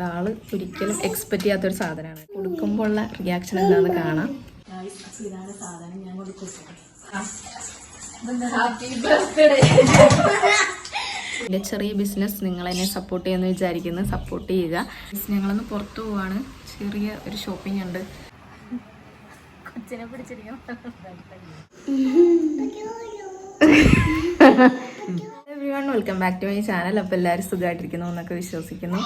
ആൾ ഒരിക്കലും എക്സ്പെക്ട് ചെയ്യാത്തൊരു സാധനമാണ്. കൊടുക്കുമ്പോൾ ഉള്ള റിയാക്ഷൻ എന്താണെന്ന് കാണാം. സാധനം ഞാൻ ചെറിയ ബിസിനസ് നിങ്ങൾ എന്നെ സപ്പോർട്ട് ചെയ്യുമെന്ന് വിചാരിക്കുന്നു. സപ്പോർട്ട് ചെയ്യുക. ഞങ്ങളൊന്ന് പുറത്തു പോവാണ്. ചെറിയ ഒരു ഷോപ്പിംഗ് ഉണ്ട്. കൊച്ചിനെ everyone welcome back to my channel അപ്പോൾ എല്ലാവരും സുഖമായിട്ടിരിക്കുന്നു എന്നൊക്കെ വിശ്വസിക്കുന്നു.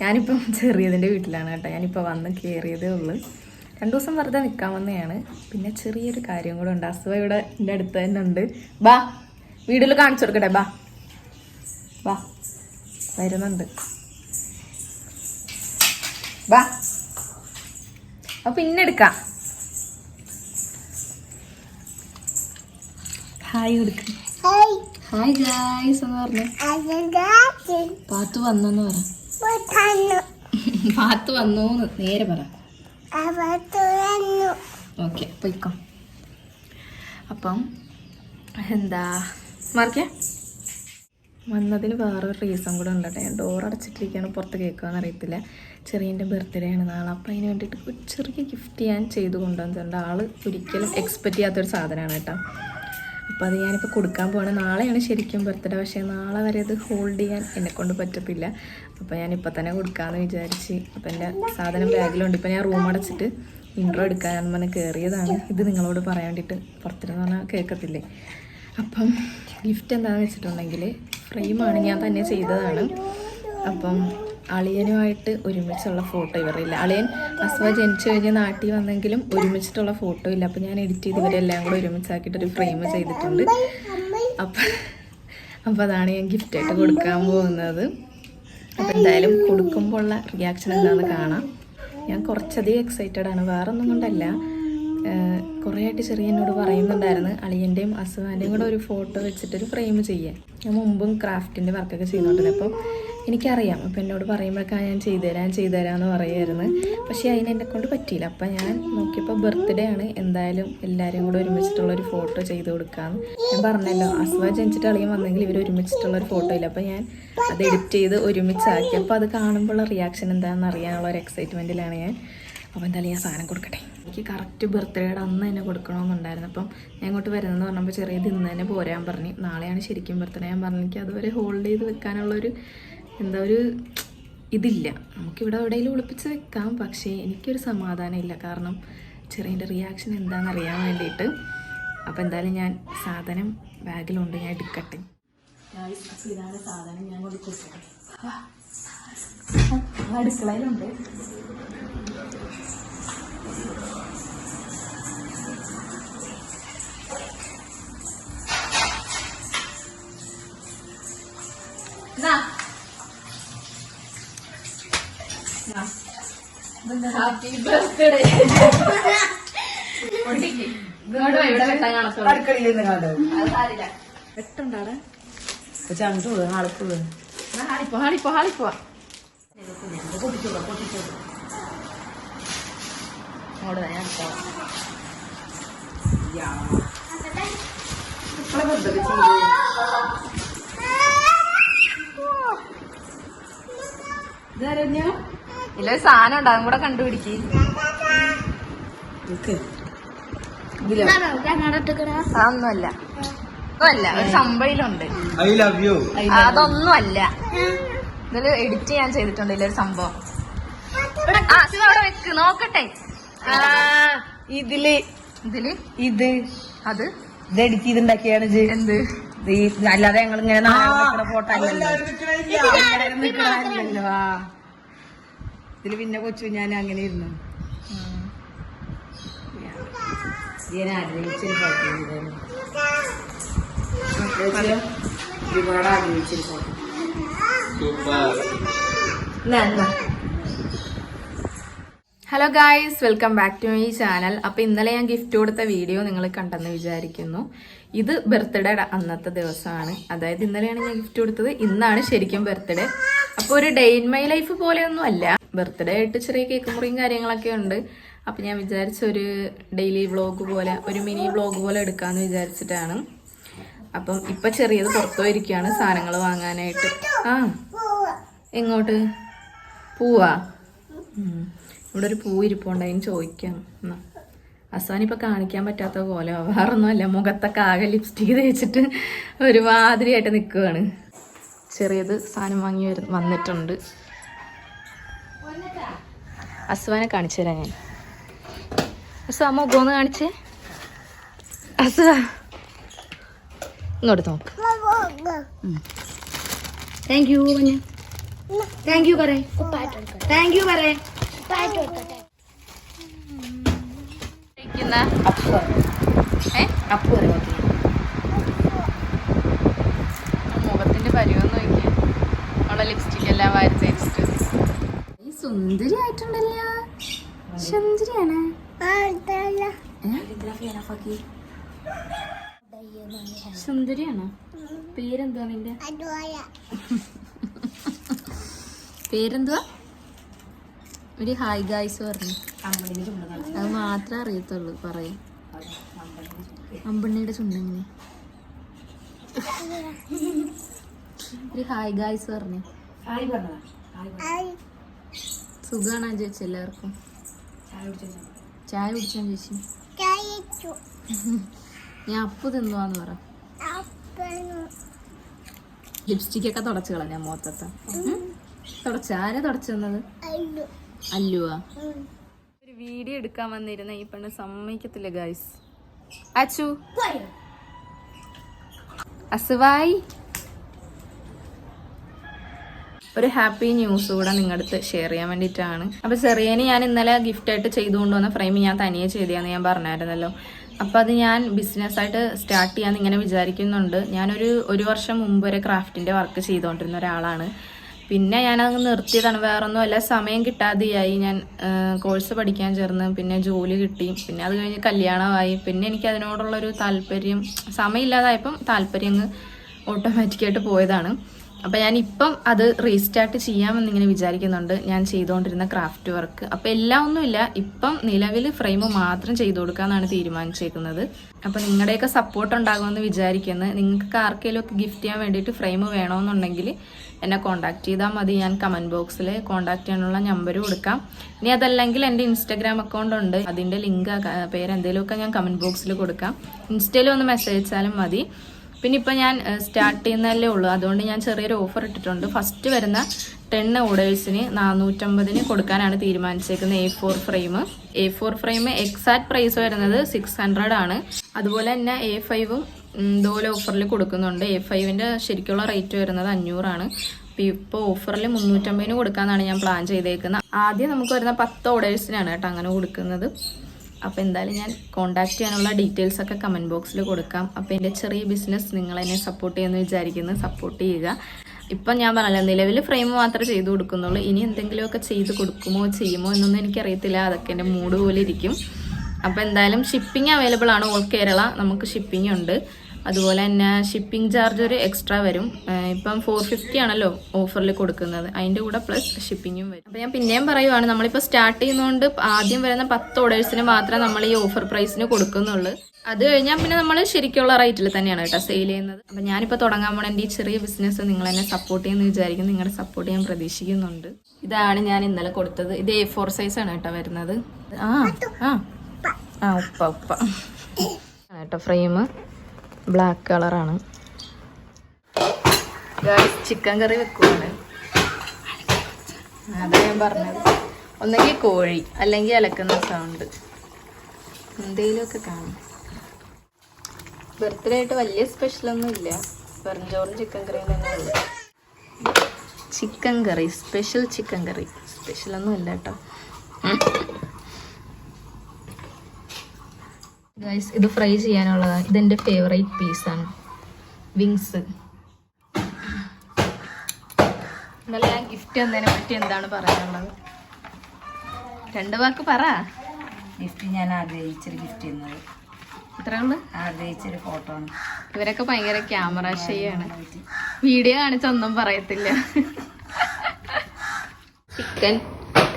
ഞാനിപ്പം ചെറിയതിന്റെ വീട്ടിലാണ് കേട്ടോ. ഞാനിപ്പോൾ വന്ന് കയറിയതേ ഉള്ളൂ. രണ്ടു ദിവസം വെറുതെ നിൽക്കാൻ വന്നതാണ്. പിന്നെ ചെറിയൊരു കാര്യം കൂടെ ഉണ്ട്. അസുഖ ഇവിടെ എന്റെ അടുത്ത് തന്നെ ഉണ്ട്. ബാ വീഡിയോയിൽ കാണിച്ചു കൊടുക്കട്ടെ. ബാ ബാ വരുന്നുണ്ട്. ബാ അപ്പം പിന്നെ എടുക്കാം. ഹായ് കൊടുക്കാം ഗായ്സ് എന്ന് പറഞ്ഞു. പാത്തു വന്നെന്ന് പറ. പാത്തു വന്നു നേരെ പറ. ഓക്കെ പൊയ്ക്കോ. അപ്പം എന്താ? മാറിക്കേ. വന്നതിന് വേറൊരു റീസൺ കൂടെ ഉണ്ട് കേട്ടോ. ഡോർ അടച്ചിട്ടിരിക്കുകയാണ്. പുറത്ത് കേൾക്കുകയെന്ന് അറിയത്തില്ല. ചെറിയന്റെ ബർത്ത്ഡേ ആണ് നാളെ. അപ്പം അതിന് വേണ്ടിയിട്ട് ഒരു ചെറിയ ഗിഫ്റ്റ് ഞാൻ ചെയ്ത് കൊണ്ടുവന്നിട്ടുണ്ട് ആൾ ഒരിക്കലും എക്സ്പെക്റ്റ് ചെയ്യാത്തൊരു സാധനമാണ് കേട്ടോ. അപ്പോൾ അത് ഞാനിപ്പോൾ കൊടുക്കാൻ പോവാണ്. നാളെയാണ് ശരിക്കും ബർത്ത്ഡേ പക്ഷേ നാളെ വരെ അത് ഹോൾഡ് ചെയ്യാൻ എന്നെക്കൊണ്ട് പറ്റത്തില്ല. അപ്പോൾ ഞാൻ ഇപ്പോൾ തന്നെ കൊടുക്കാമെന്ന് വിചാരിച്ച് അപ്പോൾ എന്റെ സാധനം ബാഗിലുണ്ട്. ഇപ്പോൾ ഞാൻ റൂം അടച്ചിട്ട് ഇൻട്രോ എടുക്കാൻ പറഞ്ഞ് കയറിയതാണ് ഇത് നിങ്ങളോട് പറയാൻ വേണ്ടിയിട്ട് പുറത്തിരുന്ന് പറഞ്ഞാൽ കേൾക്കത്തില്ലേ? അപ്പം ഗിഫ്റ്റ് എന്താണെന്ന് വെച്ചിട്ടുണ്ടെങ്കിൽ ഫ്രെയിമാണ് ഞാൻ തന്നെ ചെയ്തതാണ്. അപ്പം അളിയനുമായിട്ട് ഒരുമിച്ചുള്ള ഫോട്ടോ ഇവരില്ല. അളിയൻ അസ്വ ജനിച്ചു കഴിഞ്ഞ് നാട്ടിൽ വന്നെങ്കിലും ഒരുമിച്ചിട്ടുള്ള ഫോട്ടോ ഇല്ല. അപ്പോൾ ഞാൻ എഡിറ്റ് ചെയ്ത് ഇവരെല്ലാം കൂടെ ഒരുമിച്ചാക്കിയിട്ടൊരു ഫ്രെയിം ചെയ്തിട്ടുണ്ട്. അപ്പം അപ്പോൾ അതാണ് ഞാൻ ഗിഫ്റ്റായിട്ട് കൊടുക്കാൻ പോകുന്നത്. അപ്പം എന്തായാലും കൊടുക്കുമ്പോൾ ഉള്ള റിയാക്ഷൻ എന്താണെന്ന് കാണാം. ഞാൻ കുറച്ചധികം എക്സൈറ്റഡ് ആണ്. വേറൊന്നും കൊണ്ടല്ല. കുറേ ആയിട്ട് ചെറിയ എന്നോട് പറയുന്നുണ്ടായിരുന്നു. അളിയന്റെയും അസുഖാന്റെയും കൂടെ ഒരു ഫോട്ടോ വെച്ചിട്ടൊരു ഫ്രെയിം ചെയ്യാൻ. ഞാൻ മുമ്പും ക്രാഫ്റ്റിന്റെ വർക്കൊക്കെ ചെയ്യുന്നുണ്ടല്ലോ അപ്പോൾ എനിക്കറിയാം. അപ്പോൾ എന്നോട് പറയുമ്പോഴൊക്കെ ഞാൻ ചെയ്തുതരാം ചെയ്തുതരാം എന്ന് പറയുമായിരുന്നു പക്ഷേ അതിന് എന്നെ കൊണ്ട് പറ്റിയില്ല. അപ്പം ഞാൻ നോക്കിയപ്പോൾ ബർത്ത്ഡേ ആണ്. എന്തായാലും എല്ലാവരും കൂടെ ഒരുമിച്ചിട്ടുള്ള ഒരു ഫോട്ടോ ചെയ്ത് കൊടുക്കാമെന്ന് ഞാൻ പറഞ്ഞല്ലോ അസ്വാ ജനിച്ചിട്ട് അളിയൻ വന്നെങ്കിൽ ഇവർ ഒരുമിച്ചിട്ടുള്ള ഒരു ഫോട്ടോ ഇല്ല. അപ്പോൾ ഞാൻ അത് എഡിറ്റ് ചെയ്ത് ഒരുമിച്ചാക്കി. അപ്പോൾ അത് കാണുമ്പോഴുള്ള റിയാക്ഷൻ എന്താണെന്ന് അറിയാനുള്ള ഒരു എക്സൈറ്റ്മെന്റിലാണ് ഞാൻ. അപ്പോൾ എന്തായാലും ഞാൻ സാധനം കൊടുക്കട്ടെ. എനിക്ക് കറക്റ്റ് ബർത്ത്ഡേയുടെ അന്ന് തന്നെ കൊടുക്കണമെന്നുണ്ടായിരുന്നു. അപ്പം ഞാൻ ഇങ്ങോട്ട് വരുന്നതെന്ന് പറഞ്ഞപ്പോൾ ചെറിയ ഇന്ന് തന്നെ പോരാൻ പറഞ്ഞു. നാളെയാണ് ശരിക്കും ബർത്ത്ഡേ ഞാൻ പറഞ്ഞു എനിക്ക് അതുവരെ ഹോൾഡ് ചെയ്ത് വെക്കാനുള്ളൊരു എന്താ ഒരു ഇതില്ല. നമുക്കിവിടെ എവിടെയെങ്കിലും ഒളിപ്പിച്ച് വെക്കാം. പക്ഷേ എനിക്കൊരു സമാധാനം ഇല്ല കാരണം ചെറിയന്റെ റിയാക്ഷൻ എന്താണെന്ന് അറിയാൻ വേണ്ടിയിട്ട്. അപ്പോൾ എന്തായാലും ഞാൻ സാധനം ബാഗിലുണ്ട്. ഞാൻ എടുക്കട്ടെ. അടുക്കളയിലുണ്ട്. Happy birthday വെട്ടുണ്ടാടെ. ചണ്ടു ആൾക്ക് ഹാളിപ്പോ ഹാളിപ്പോ ഹാളിപ്പോ അങ്ങോട്ട് തന്നെ ഞാൻ എടുത്തോളാം. ഇല്ല ഒരു സാധനം ഉണ്ട് അതും കൂടെ കണ്ടുപിടിക്ക്. അതൊന്നുമല്ല. ഒന്നുമല്ല ഒരു സംഭവയിലുണ്ട്. I love you. അതൊന്നുമല്ല. ഇതിൽ എഡിറ്റ് ഞാൻ ചെയ്തിട്ടുണ്ട് ഇതിലൊരു സംഭവം. ആ അവിടെ വെക്ക് നോക്കട്ടെ. ആ ഇതിൽ. ഇതിൽ? ഇത്. അത്? ഇത് എഡിറ്റ് ചെയ്തുണ്ടാക്കിയാണ് ഇത്. എന്ത്? അല്ലാതെ ഞങ്ങൾ ഇങ്ങനെ നാളെ ഫോട്ടോ അല്ലല്ലോ. ഇതിൽ പിന്നെ കൊച്ചു ഞാൻ അങ്ങനെ ഇരുന്നു. Hello guys welcome back to my channel അപ്പൊ ഇന്നലെ ഞാൻ ഗിഫ്റ്റ് കൊടുത്ത വീഡിയോ നിങ്ങൾ കണ്ടെന്ന് വിചാരിക്കുന്നു. ഇത് ബർത്ത്ഡേ അന്നത്തെ ദിവസമാണ്. അതായത് ഇന്നലെയാണ് ഞാൻ ഗിഫ്റ്റ് കൊടുത്തത്. ഇന്നാണ് ശരിക്കും ബർത്ത്ഡേ അപ്പോൾ ഒരു ഡേ ഇൻ മൈ ലൈഫ് പോലെയൊന്നും അല്ല. ബർത്ത്ഡേ ആയിട്ട് ചെറിയ കേക്ക് മുറിയും കാര്യങ്ങളൊക്കെ ഉണ്ട്. അപ്പൊ ഞാൻ വിചാരിച്ച ഒരു ഡെയിലി വ്ളോഗ് പോലെ ഒരു മിനി വ്ളോഗ് പോലെ എടുക്കാന്ന് വിചാരിച്ചിട്ടാണ്. അപ്പം ഇപ്പൊ ചെറിയത് പുറത്തു സാധനങ്ങൾ വാങ്ങാനായിട്ട്. ആ എങ്ങോട്ട്? പൂവാ. ഇവിടെ ഒരു പൂ ഇരിപ്പുണ്ട് അതിന് ചോദിക്കാം. എന്നാ അസാനിപ്പോൾ കാണിക്കാൻ പറ്റാത്ത പോലെ വേറൊന്നുമല്ല മുഖത്തൊക്കെ ആകെ ലിപ്സ്റ്റിക് തേച്ചിട്ട് ഒരുമാതിരിയായിട്ട് നിൽക്കുകയാണ് ചെറിയത് സാധനം വാങ്ങി വന്നിട്ടുണ്ട്. അസുവാനെ കാണിച്ചു തരാം ഞാൻ. അസു അമ്മ ഗോന്ന് കാണിച്ചേ. അസു ഇങ്ങോട്ട് നോക്ക്. താങ്ക് യു താങ്ക് യു പറയേ. താങ്ക് യു പറയേ. മുഖത്തിന്റെ പരിവം നോക്കിയാൽ അവളെ ലിപ്സ്റ്റിക് എല്ലാം വാരി തേച്ചിട്ട്. സുന്ദരി ആയിട്ടുണ്ടല്ലോ സുന്ദരിയാണ് സുന്ദരിയാണോ? പേരെന്തുവാ നിന്റെ? പേരെന്തുവാ? ഒരു ഹായ് ഗായ്സ് പറഞ്ഞു. അത് മാത്രമേ അറിയത്തുള്ളൂ പറയും. അമ്പണ്ണിയുടെ ചുണ്ടെങ്ങനെ ഒരു ഹായ് ഗായ്സ് പറഞ്ഞു. ഹായ് പറഞ്ഞു? സുഖാണോ ചേച്ചി എല്ലാവർക്കും. ചായ കുടിച്ചോ? ചേച്ചി ഞാൻ അപ്പു തിന്നുവാന്ന് പറ. ലിപ്സ്റ്റിക് ഒക്കെ തുടച്ചു കളഞ്ഞ മോത്തത്തെ. തുടച്ച? ആരാ തുടച്ചു തന്നത്? അല്ലുവാ? ഒരു വീഡിയോ എടുക്കാൻ വന്നിരുന്ന ഈ പെണ്ണ് സമ്മതിക്കത്തില്ല ഗൈസ് അച്ചു. അസുവായി. ഒരു ഹാപ്പി ന്യൂസ് കൂടെ നിങ്ങളുടെ അടുത്ത് ഷെയർ ചെയ്യാൻ വേണ്ടിയിട്ടാണ്. അപ്പോൾ ചെറിയന് ഞാൻ ഇന്നലെ ഗിഫ്റ്റ് ആയിട്ട് ചെയ്തുകൊണ്ട് വന്ന ഫ്രെയിം ഞാൻ തനിയെ ചെയ്തതാന്ന് ഞാൻ പറഞ്ഞായിരുന്നല്ലോ. അപ്പോൾ അത് ഞാൻ ബിസിനസ്സായിട്ട് സ്റ്റാർട്ട് ചെയ്യാൻ ഇങ്ങനെ വിചാരിക്കുന്നുണ്ട്. ഞാനൊരു ഒരു വർഷം മുമ്പ് വരെ ക്രാഫ്റ്റിന്റെ വർക്ക് ചെയ്തുകൊണ്ടിരുന്ന ഒരാളാണ്. പിന്നെ ഞാനത് നിർത്തിയതാണ്. വേറൊന്നും അല്ല സമയം കിട്ടാതെയായി. ഞാൻ കോഴ്സ് പഠിക്കാൻ ചേർന്ന്. പിന്നെ ജോലി കിട്ടി. പിന്നെ അത് കഴിഞ്ഞ് കല്യാണമായി. പിന്നെ എനിക്ക് അതിനോടുള്ളൊരു താല്പര്യം സമയമില്ലാതായപ്പം താല്പര്യം ഓട്ടോമാറ്റിക്കായിട്ട് പോയതാണ്. അപ്പം ഞാൻ ഇപ്പം അത് റീസ്റ്റാർട്ട് ചെയ്യാമെന്ന് ഇങ്ങനെ വിചാരിക്കുന്നുണ്ട്. ഞാൻ ചെയ്തുകൊണ്ടിരുന്ന ക്രാഫ്റ്റ് വർക്ക്. അപ്പം എല്ലാം ഒന്നുമില്ല ഇപ്പം നിലവിൽ ഫ്രെയിം മാത്രം ചെയ്തു കൊടുക്കാമെന്നാണ് തീരുമാനിച്ചേക്കുന്നത്. അപ്പം നിങ്ങളുടെയൊക്കെ സപ്പോർട്ട് ഉണ്ടാകുമെന്ന് വിചാരിക്കുന്നത് നിങ്ങൾക്ക് ആർക്കെങ്കിലും ഒക്കെ ഗിഫ്റ്റ് ചെയ്യാൻ വേണ്ടിയിട്ട് ഫ്രെയിം വേണമെന്നുണ്ടെങ്കിൽ എന്നെ കോൺടാക്ട് ചെയ്താൽ മതി. ഞാൻ കമന്റ് ബോക്സിൽ കോൺടാക്ട് ചെയ്യാനുള്ള നമ്പർ കൊടുക്കാം. ഇനി അതല്ലെങ്കിൽ എന്റെ ഇൻസ്റ്റാഗ്രാം അക്കൗണ്ട് ഉണ്ട്. അതിന്റെ ലിങ്ക് പേരെന്തെങ്കിലുമൊക്കെ ഞാൻ കമന്റ് ബോക്സിൽ കൊടുക്കാം. ഇൻസ്റ്റയിൽ ഒന്ന് മെസ്സേജ് അയച്ചാലും മതി. പിന്നെ ഇപ്പം ഞാൻ സ്റ്റാർട്ട് ചെയ്യുന്നതല്ലേ ഉള്ളൂ. അതുകൊണ്ട് ഞാൻ ചെറിയൊരു ഓഫർ ഇട്ടിട്ടുണ്ട്. ഫസ്റ്റ് വരുന്ന ടെൻ ഓർഡേഴ്സിന് നാനൂറ്റമ്പതിന് കൊടുക്കാനാണ് തീരുമാനിച്ചേക്കുന്നത് A four frame A four frame exact price വരുന്നത് സിക്സ് ഹൺഡ്രഡ് ആണ്. അതുപോലെ തന്നെ എ ഫൈവും ഇതുപോലെ ഓഫറിൽ കൊടുക്കുന്നുണ്ട്. എ ഫൈവിന്റെ ശരിക്കുള്ള റേറ്റ് വരുന്നത് അഞ്ഞൂറാണ്. അപ്പോൾ ഇപ്പോൾ ഓഫറിൽ മുന്നൂറ്റമ്പതിന് കൊടുക്കാനാണ് ഞാൻ പ്ലാൻ ചെയ്തേക്കുന്നത്. ആദ്യം നമുക്ക് വരുന്ന പത്ത് ഓർഡേഴ്സിനാണ് കേട്ടോ അങ്ങനെ കൊടുക്കുന്നത്. അപ്പോൾ എന്തായാലും ഞാൻ കോൺടാക്ട് ചെയ്യാനുള്ള ഡീറ്റെയിൽസ് ഒക്കെ കമന്റ് ബോക്സിൽ കൊടുക്കാം. അപ്പോൾ എന്റെ ചെറിയ ബിസിനസ് നിങ്ങൾ എന്നെ സപ്പോർട്ട് ചെയ്യുമെന്ന് വിചാരിക്കുന്നു. സപ്പോർട്ട് ചെയ്യുക. ഇപ്പം ഞാൻ പറഞ്ഞല്ലോ നിലവിൽ ഫ്രെയിം മാത്രമേ ചെയ്തു കൊടുക്കുന്നുള്ളൂ. ഇനി എന്തെങ്കിലുമൊക്കെ ചെയ്ത് കൊടുക്കുമോ ചെയ്യുമോ എന്നൊന്നും എനിക്കറിയത്തില്ല. അതൊക്കെ എന്റെ മൂഡ് പോലെ ഇരിക്കും. അപ്പോൾ എന്തായാലും ഷിപ്പിംഗ് അവൈലബിൾ ആണ്. ഓൾ കേരള നമുക്ക് ഷിപ്പിംഗ് ഉണ്ട്. അതുപോലെ തന്നെ ഷിപ്പിംഗ് ചാർജ് ഒരു എക്സ്ട്രാ വരും. ഇപ്പം ഫോർ ഫിഫ്റ്റി ആണല്ലോ ഓഫറിൽ കൊടുക്കുന്നത്. അതിന്റെ കൂടെ പ്ലസ് ഷിപ്പിങ്ങും വരും. അപ്പോൾ ഞാൻ പിന്നെയും പറയുവാണ് നമ്മളിപ്പോൾ സ്റ്റാർട്ട് ചെയ്യുന്നതുകൊണ്ട് ആദ്യം വരുന്ന പത്ത് ഓർഡേഴ്സിന് മാത്രമേ നമ്മൾ ഈ ഓഫർ പ്രൈസിന് കൊടുക്കുന്നുള്ളൂ. അത് കഴിഞ്ഞാൽ പിന്നെ നമ്മൾ ശരിക്കുള്ള റേറ്റിൽ തന്നെയാണ് കേട്ടോ സെയിൽ ചെയ്യുന്നത്. അപ്പം ഞാനിപ്പോൾ തുടങ്ങാൻ പോണ എന്റെ ഈ ചെറിയ ബിസിനസ് നിങ്ങൾ എന്നെ സപ്പോർട്ട് ചെയ്യുമെന്ന് വിചാരിക്കും നിങ്ങളുടെ സപ്പോർട്ട് ഞാൻ പ്രതീക്ഷിക്കുന്നുണ്ട്. ഇതാണ് ഞാൻ ഇന്നലെ കൊടുത്തത്. ഇത് എ ഫോർ സൈസ് ആണ് കേട്ടോ വരുന്നത്. ആ ആ. ആ ഉപ്പ ഉപ്പ. കേട്ടോ ഫ്രെയിം ബ്ലാക്ക് കളറാണ്. ചിക്കൻ കറി വെക്കുവാണ്. അതാ ഞാൻ പറഞ്ഞത്. ഒന്നെങ്കിൽ കോഴി അല്ലെങ്കിൽ അലക്കുന്ന സൗണ്ട് എന്തെങ്കിലുമൊക്കെ കാണും. ബർത്ത്ഡേ ആയിട്ട് വലിയ സ്പെഷ്യലൊന്നും ഇല്ല. വെറുംചോറും ചിക്കൻ കറിയും തന്നെ ഉള്ളു. Chicken curry special chicken curry സ്പെഷ്യലൊന്നും ഇല്ല കേട്ടോ. ഗൈസ് ഇത് ഫ്രൈ ചെയ്യാനുള്ളതാണ് ഇതെന്റെ ഫേവറേറ്റ് പീസാണ് വിങ്സ് ഇന്നലെ ഞാൻ ഗിഫ്റ്റ് എന്നതിനെ പറ്റി എന്താണ് പറയാനുള്ളത്? രണ്ട് വാക്ക് പറ. ഗിഫ്റ്റ് ഞാൻ ആഗ്രഹിച്ചൊരു ഗിഫ്റ്റ് ചെയ്യുന്നത് ഇത്രേ ഉള്ളു? ആഗ്രഹിച്ചൊരു ഫോട്ടോ ആണ്. ഇവരൊക്കെ ഭയങ്കര ക്യാമറ ഷൈയാണ് വീഡിയോ കാണിച്ചൊന്നും പറയത്തില്ല. ചിക്കൻ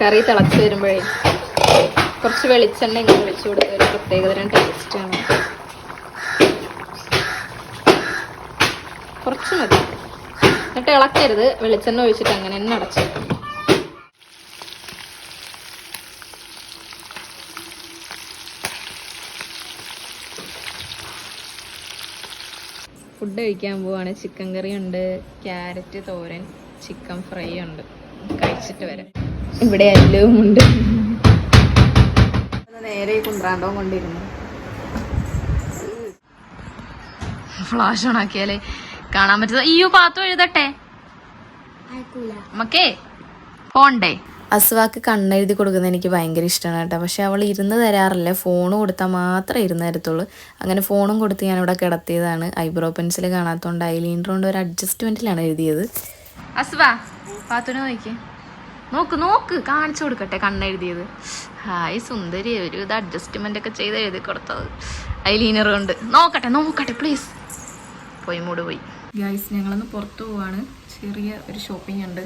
കറി തിളച്ച് വരുമ്പോഴേ. കുറച്ച് വെളിച്ചെണ്ണ ഇങ്ങനെ വെച്ച് കൊടുത്ത ഒരു പ്രത്യേകതരം ആണ്. കുറച്ച് മതി. എന്നിട്ട് ഇളക്കരുത്. വെളിച്ചെണ്ണ ഒഴിച്ചിട്ട് അങ്ങനെ തന്നെ അടച്ചു ഫുഡ് കഴിക്കാൻ പോവാണ്. ചിക്കൻ കറി ഉണ്ട് ക്യാരറ്റ് തോരൻ ചിക്കൻ ഫ്രൈ ഉണ്ട്. കഴിച്ചിട്ട് വരാം. ഇവിടെ എല്ലാം ഉണ്ട്. നേരെ ഈ കുന്ത്രാണ്ടവും കൊണ്ടിരുന്നു. ഫ്ലാഷ് ഓൺ ആക്കിയാലേ കാണാൻ പറ്റുന്നത്. അയ്യോ പാത്രം എഴുതട്ടെ? നമുക്കേ പോണ്ടേ? അസ്വാക്ക് കണ്ണെഴുതി കൊടുക്കുന്നത് എനിക്ക് ഭയങ്കര ഇഷ്ടമാണ് കേട്ടോ. പക്ഷെ അവൾ ഇരുന്ന് തരാറില്ല. ഫോൺ കൊടുത്താൽ മാത്രമേ ഇരുന്ന് തരത്തുള്ളൂ. അങ്ങനെ ഫോണും കൊടുത്ത് ഞാനിവിടെ ഇവിടെ കിടത്തിയതാണ് ഐബ്രോ പെൻസിൽ കാണാത്തതുകൊണ്ട് ഐലൈനർ കൊണ്ട് ഒരു അഡ്ജസ്റ്റ്മെന്റിലാണ് എഴുതിയത്. അസ്വാ പാത്തുനെ നോക്കി. നോക്ക് നോക്ക്. കാണിച്ചു കൊടുക്കട്ടെ കണ്ണെഴുതിയത്. ഹായ് സുന്ദരി ഒരു ഇത് അഡ്ജസ്റ്റ്മെന്റ് ഒക്കെ ചെയ്ത് എഴുതി കൊടുത്തത്. ഐലൈനർ കൊണ്ട്. നോക്കട്ടെ നോക്കട്ടെ പ്ലീസ് പോയി മൂട് പോയി. ഗൈസ് ഞങ്ങളൊന്ന് പുറത്തു പോവാണ്. ചെറിയ ഒരു ഷോപ്പിംഗ് ഉണ്ട്.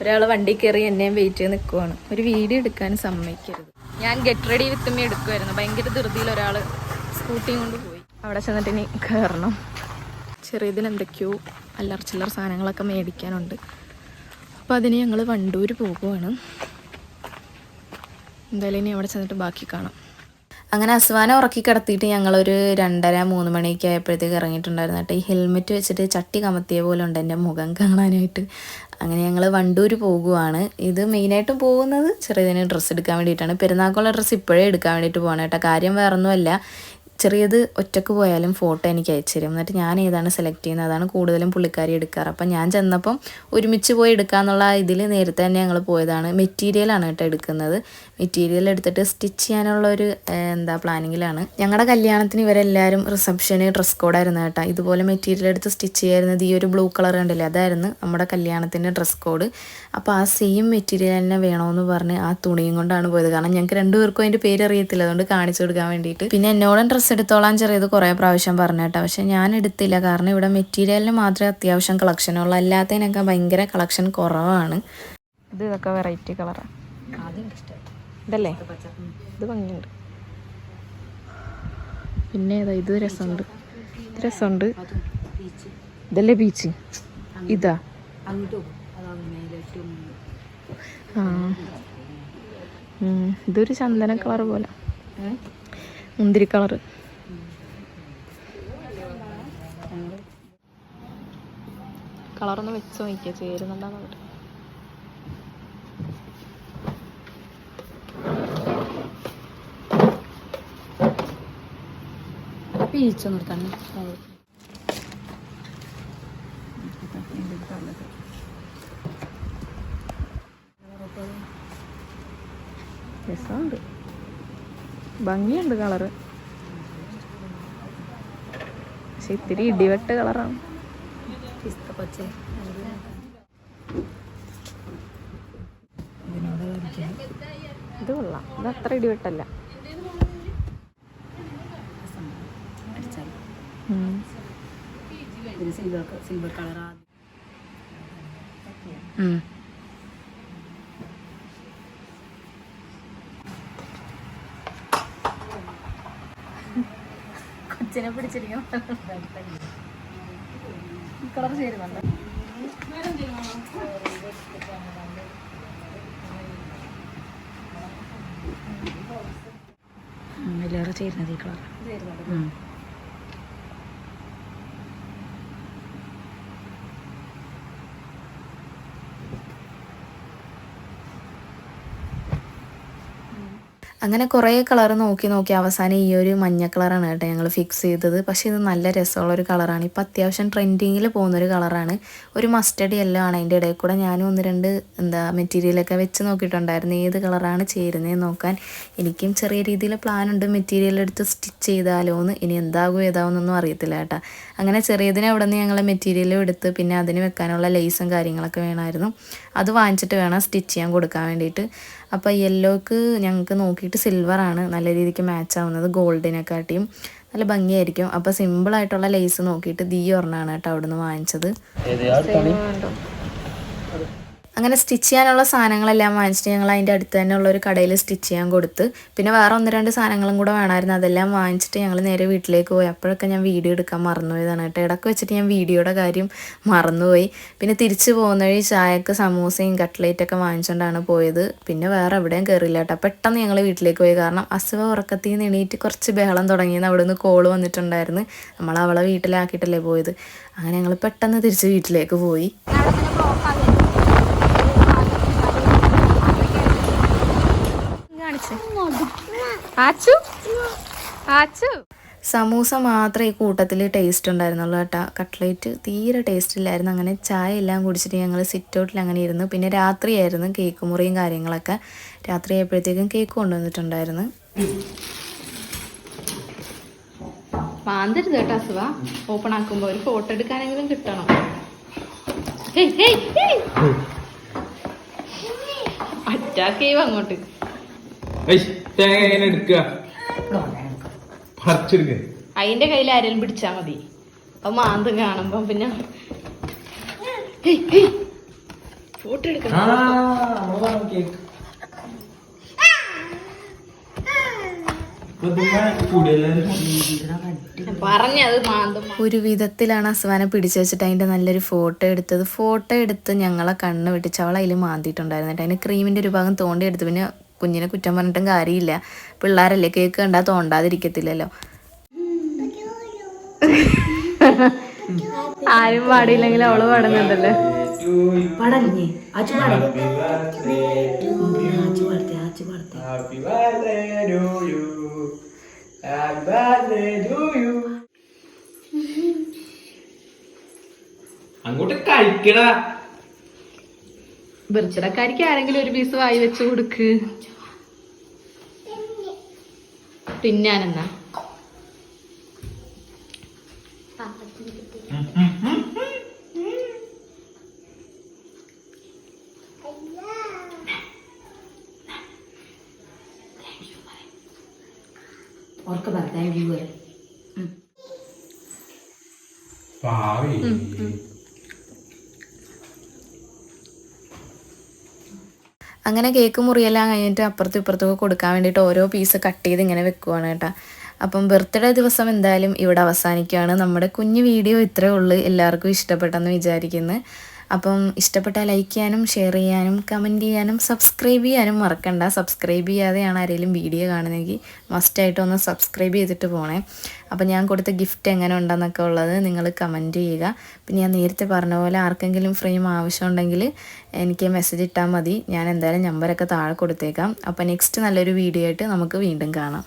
ഒരാൾ വണ്ടി കയറി എന്നെയും വെയിറ്റ് ചെയ്ത് നിൽക്കുവാണ് ഒരു വീഡിയോ എടുക്കാൻ സമ്മതിക്കരുത്. ഞാൻ ഗെറ്റ് റെഡി വിത്ത് മീ എടുക്കുമായിരുന്നു ഭയങ്കര ധൃതിയിൽ ഒരാൾ സ്കൂട്ടിയും കൊണ്ട് പോയി. അവിടെ ചെന്നിട്ട് ഇനി കയറണം ചെറിയതിൽ എന്തൊക്കെയോ അല്ലറ ചില്ലറ സാധനങ്ങളൊക്കെ മേടിക്കാനുണ്ട്. അപ്പോൾ അതിന് ഞങ്ങൾ വണ്ടൂർ പോകുവാണ് എന്തായാലും ഇനി അവിടെ ചെന്നിട്ട് ബാക്കി കാണാം. അങ്ങനെ അസ്വാനെ ഉറക്കി കിടത്തിയിട്ട് ഞങ്ങളൊരു രണ്ടര മൂന്ന് മണിയൊക്കെ ആയപ്പോഴത്തേക്ക് ഇറങ്ങിയിട്ടുണ്ടായിരുന്നു കേട്ടോ. ഈ ഹെൽമെറ്റ് വെച്ചിട്ട് ചട്ടി കമത്തിയ പോലെ ഉണ്ട് എന്റെ മുഖം കാണാനായിട്ട്. അങ്ങനെ ഞങ്ങൾ വണ്ടൂർ പോകുവാണ്. ഇത് മെയിനായിട്ടും പോകുന്നത് ചെറിയതിന് ഡ്രസ്സ് എടുക്കാൻ വേണ്ടിയിട്ടാണ്. പെരുന്നാക്കുള്ള ഡ്രസ്സ് ഇപ്പോഴേ എടുക്കാൻ വേണ്ടിയിട്ട് പോകണം കേട്ടോ. കാര്യം വേറൊന്നുമല്ല. ചെറിയത് ഒറ്റയ്ക്ക് പോയാലും ഫോട്ടോ എനിക്ക് അയച്ചു തരും. എന്നിട്ട് ഞാൻ ഏതാണ് സെലക്ട് ചെയ്യുന്നത്? അതാണ് കൂടുതലും പുള്ളിക്കാരി എടുക്കാറ്. അപ്പം ഞാൻ ചെന്നപ്പം ഒരുമിച്ച് പോയി എടുക്കാന്നുള്ള ഇതിൽ നേരത്തെ തന്നെ ഞങ്ങൾ പോയതാണ്. മെറ്റീരിയലാണ് കേട്ടോ എടുക്കുന്നത്. മെറ്റീരിയൽ എടുത്തിട്ട് സ്റ്റിച്ച് ചെയ്യാനുള്ള ഒരു എന്താ പ്ലാനിങ്ങിലാണ് ഞങ്ങളുടെ കല്യാണത്തിന് ഇവരെല്ലാവരും റിസപ്ഷന് ഡ്രസ് കോഡായിരുന്നു കേട്ടോ. ഇതുപോലെ മെറ്റീരിയൽ എടുത്ത് സ്റ്റിച്ച് ചെയ്യായിരുന്നത് ഈ ഒരു ബ്ലൂ കളർ ഉണ്ടല്ലേ അതായിരുന്നു നമ്മുടെ കല്യാണത്തിന്റെ ഡ്രസ് കോഡ് അപ്പോൾ ആ സെയിം മെറ്റീരിയൽ തന്നെ വേണമെന്ന് പറഞ്ഞ് ആ തുണിയും കൊണ്ടാണ് പോയത്. കാരണം ഞങ്ങൾക്ക് രണ്ടുപേർക്കും അതിന്റെ പേര് അറിയത്തില്ല അതുകൊണ്ട് കാണിച്ചു കൊടുക്കാൻ വേണ്ടിയിട്ട്. പിന്നെ എന്നോടും ഡ്രസ്സ് എടുത്തോളാൻ ചെറിയത് കുറേ പ്രാവശ്യം പറഞ്ഞു കേട്ടോ. പക്ഷെ ഞാൻ എടുത്തില്ല. കാരണം ഇവിടെ മെറ്റീരിയലിന് മാത്രമേ അത്യാവശ്യം കളക്ഷൻ ഉള്ളൂ. അല്ലാത്തതിനൊക്കെ ഭയങ്കര കളക്ഷൻ കുറവാണ്. ഇത് ഇതൊക്കെ വെറൈറ്റി കളറാണ് ഇതല്ലേ? ഇത് ഭംഗിയുണ്ട്. പിന്നെ ഏതാ? ഇത് രസമുണ്ട്. ഇത് രസമുണ്ട്. ഇതല്ലേ ബീച്ച് ഇതാ? ആ. ഇതൊരു ചന്ദന കളർ പോലെ. മുന്തിരി കളറ് കളറൊന്ന് വെച്ച് നോക്കിയാ ചേരുന്നുണ്ടാന്ന് നോക്കട്ടെ പീച്ച നിർത്താൻ രസമുണ്ട്. ഭംഗിയുണ്ട് കളറ്. പക്ഷെ ഇത്തിരി ഇടിവെട്ട് കളറാണ്. പച്ച ഇത് കൊള്ളാം. ഇത് അത്ര ഇടിവെട്ടല്ല. Silver silver. കൊച്ചിനെ പിടിച്ചിരിക്കും കളർ ചേരുന്നുണ്ട്. ഇതിലേറെ ചേരുന്നത് ഈ കളർ. അങ്ങനെ കുറേ കളർ നോക്കി നോക്കി അവസാനം ഈ ഒരു മഞ്ഞ കളറാണ് കേട്ടോ ഞങ്ങൾ ഫിക്സ് ചെയ്തത്. പക്ഷേ ഇത് നല്ല രസമുള്ള ഒരു കളറാണ്. ഇപ്പം അത്യാവശ്യം ട്രെൻഡിങ്ങിൽ പോകുന്നൊരു കളറാണ്. ഒരു മസ്റ്റഡി എല്ലാം ആണ് അതിന്റെ ഇടയിൽ കൂടെ ഞാനും ഒന്ന് രണ്ട് എന്താ മെറ്റീരിയലൊക്കെ വെച്ച് നോക്കിയിട്ടുണ്ടായിരുന്നു ഏത് കളറാണ് ചേരുന്നതെന്ന് നോക്കാൻ. എനിക്കും ചെറിയ രീതിയിൽ പ്ലാൻ ഉണ്ട് മെറ്റീരിയൽ എടുത്ത് സ്റ്റിച്ച് ചെയ്താലോ എന്ന്. ഇനി എന്താകും ഏതാവുന്നൊന്നും അറിയത്തില്ല കേട്ടോ. അങ്ങനെ ചെറിയതിനെ അവിടെ നിന്ന് ഞങ്ങൾ മെറ്റീരിയലും എടുത്ത് പിന്നെ അതിന് വെക്കാനുള്ള ലേസും കാര്യങ്ങളൊക്കെ വേണമായിരുന്നു. അത് വാങ്ങിച്ചിട്ട് വേണം സ്റ്റിച്ച് ചെയ്യാൻ കൊടുക്കാൻ വേണ്ടിയിട്ട്. അപ്പോൾ യെല്ലോക്ക് ഞങ്ങൾക്ക് നോക്കിയിട്ട് ആണ് നല്ല രീതിക്ക് മാച്ച് ആവുന്നത് ഗോൾഡിനെക്കാട്ടിയും. നല്ല ഭംഗിയായിരിക്കും. അപ്പോൾ സിമ്പിളായിട്ടുള്ള ലേസ് നോക്കിയിട്ട് ദീ ഒരെണ്ണമാണ് കേട്ടോ അവിടുന്ന് നിന്ന് വാങ്ങിച്ചത് അങ്ങനെ സ്റ്റിച്ച് ചെയ്യാനുള്ള സാധനങ്ങളെല്ലാം വാങ്ങിച്ചിട്ട് ഞങ്ങൾ അതിന്റെ അടുത്ത് തന്നെ ഉള്ളൊരു കടയിൽ സ്റ്റിച്ച് ചെയ്യാൻ കൊടുത്ത്. പിന്നെ വേറെ ഒന്ന് രണ്ട് സാധനങ്ങളും കൂടെ വേണമായിരുന്നു. അതെല്ലാം വാങ്ങിച്ചിട്ട് ഞങ്ങൾ നേരെ വീട്ടിലേക്ക് പോയി. അപ്പോഴൊക്കെ ഞാൻ വീഡിയോ എടുക്കാൻ മറന്നുപോയതാണ് കേട്ടോ. ഇടയ്ക്ക് വെച്ചിട്ട് ഞാൻ വീഡിയോയുടെ കാര്യം മറന്നുപോയി. പിന്നെ തിരിച്ചു പോകുന്ന വഴി ചായക്ക് സമൂസയും കട്ട്ലേറ്റൊക്കെ വാങ്ങിച്ചുകൊണ്ടാണ് പോയത്. പിന്നെ വേറെ എവിടെയും കയറിയില്ല കേട്ടോ. പെട്ടെന്ന് ഞങ്ങൾ വീട്ടിലേക്ക് പോയി. കാരണം അസുഖ ഉറക്കത്തിൽ നിന്ന് എണീറ്റ് കുറച്ച് ബഹളം തുടങ്ങിയെന്ന് അവിടെ നിന്ന് കോൾ വന്നിട്ടുണ്ടായിരുന്നു. നമ്മൾ അവളെ വീട്ടിലാക്കിയിട്ടല്ലേ പോയത്. അങ്ങനെ ഞങ്ങൾ പെട്ടെന്ന് തിരിച്ച് വീട്ടിലേക്ക് പോയി. ആച്ചു? ആച്ചു? സമൂസ മാത്രമേ ഈ കൂട്ടത്തിൽ ടേസ്റ്റ് ഉണ്ടായിരുന്നുള്ളൂ കേട്ടോ. കട്ട്ലേറ്റ് തീരെ ടേസ്റ്റ് ഇല്ലായിരുന്നു. അങ്ങനെ ചായ എല്ലാം കുടിച്ചിട്ട് ഞങ്ങൾ സിറ്റ് ഔട്ടിൽ അങ്ങനെ ഇരുന്നു. പിന്നെ രാത്രിയായിരുന്നു കേക്ക് മുറിയും കാര്യങ്ങളൊക്കെ. രാത്രി ആയപ്പോഴത്തേക്കും കേക്ക് കൊണ്ടുവന്നിട്ടുണ്ടായിരുന്നു. മാന്തരുത് കേട്ടോ അസുവ. ഓപ്പൺ ആക്കുമ്പോൾ ഒരു ഫോട്ടോ എടുക്കാനെങ്കിലും കിട്ടണം. അറ്റാക്ക് ചെയ്യുക അങ്ങോട്ട്. തേങ്ങ എങ്ങനെ എടുക്കുക? പറിച്ചെടുക്ക. അതിന്റെ കയ്യിൽ ആരെങ്കിലും പിടിച്ചാ മതി. അപ്പൊ മാന്ത് കാണുമ്പോ പിന്നെ ഫോട്ടോ എടുക്കണം ഒരു വിധത്തിലാണ് അസ്വാനെ പിടിച്ചു വെച്ചിട്ട് അതിന്റെ നല്ലൊരു ഫോട്ടോ എടുത്തത്. ഫോട്ടോ എടുത്ത് ഞങ്ങളെ കണ്ണ് വെട്ടിച്ച് അവൾ അതിൽ മാന്തിയിട്ടുണ്ടായിരുന്നു അതിന് ക്രീമിന്റെ ഒരു ഭാഗം തോണ്ടി എടുത്ത്. പിന്നെ കുഞ്ഞിനെ കുറ്റം പറഞ്ഞിട്ടും കാര്യമില്ല. പിള്ളേരല്ലേ കേക്ക് കണ്ടാ തോണ്ടാതിരിക്കത്തില്ലല്ലോ. ആരും പാടിയില്ലെങ്കിൽ അവൾ പാടുന്നുണ്ടല്ലോ. പാടല്ലേ കഴിക്കണ പാടാം. പാടത്തെ പാടത്തെ. അങ്ങോട്ട് birthday ബർത്ത്ഡേക്കാരിക്ക് ആരെങ്കിലും ഒരു പീസ് വായി വെച്ച് കൊടുക്ക്. തിന്നാനെന്നാ ഓർക്ക് പറ താങ്ക് യു പാവി അങ്ങനെ കേക്ക് മുറിയെല്ലാം കഴിഞ്ഞിട്ട് അപ്പുറത്തും ഇപ്പുറത്തൊക്കെ കൊടുക്കാൻ വേണ്ടിയിട്ട് ഓരോ പീസ് കട്ട് ചെയ്ത് ഇങ്ങനെ വെക്കുവാണ് കേട്ടോ. അപ്പം ബർത്ത്ഡേ ദിവസം എന്തായാലും ഇവിടെ അവസാനിക്കുകയാണ്. നമ്മുടെ കുഞ്ഞു വീഡിയോ ഇത്രയേ ഉള്ളൂ. എല്ലാവർക്കും ഇഷ്ടപ്പെട്ടെന്ന് വിചാരിക്കുന്നു. അപ്പം ഇഷ്ടപ്പെട്ട ലൈക്ക് ചെയ്യാനും ഷെയർ ചെയ്യാനും കമന്റ് ചെയ്യാനും സബ്സ്ക്രൈബ് ചെയ്യാനും മറക്കണ്ട. സബ്സ്ക്രൈബ് ചെയ്യാതെയാണ് ആരെങ്കിലും വീഡിയോ കാണുന്നതെങ്കിൽ മസ്റ്റായിട്ട് ഒന്ന് സബ്സ്ക്രൈബ് ചെയ്തിട്ട് പോണേ. അപ്പം ഞാൻ കൊടുത്ത ഗിഫ്റ്റ് എങ്ങനെ ഉണ്ടെന്നൊക്കെ ഉള്ളത് നിങ്ങൾ കമന്റ് ചെയ്യുക. പിന്നെ ഞാൻ നേരത്തെ പറഞ്ഞ പോലെ ആർക്കെങ്കിലും ഫ്രെയിം ആവശ്യമുണ്ടെങ്കിൽ എനിക്ക് മെസ്സേജ് ഇട്ടാൽ മതി. ഞാൻ എന്തായാലും നമ്പറൊക്കെ താഴെ കൊടുത്തേക്കാം. അപ്പോൾ നെക്സ്റ്റ് നല്ലൊരു വീഡിയോ ആയിട്ട് നമുക്ക് വീണ്ടും കാണാം.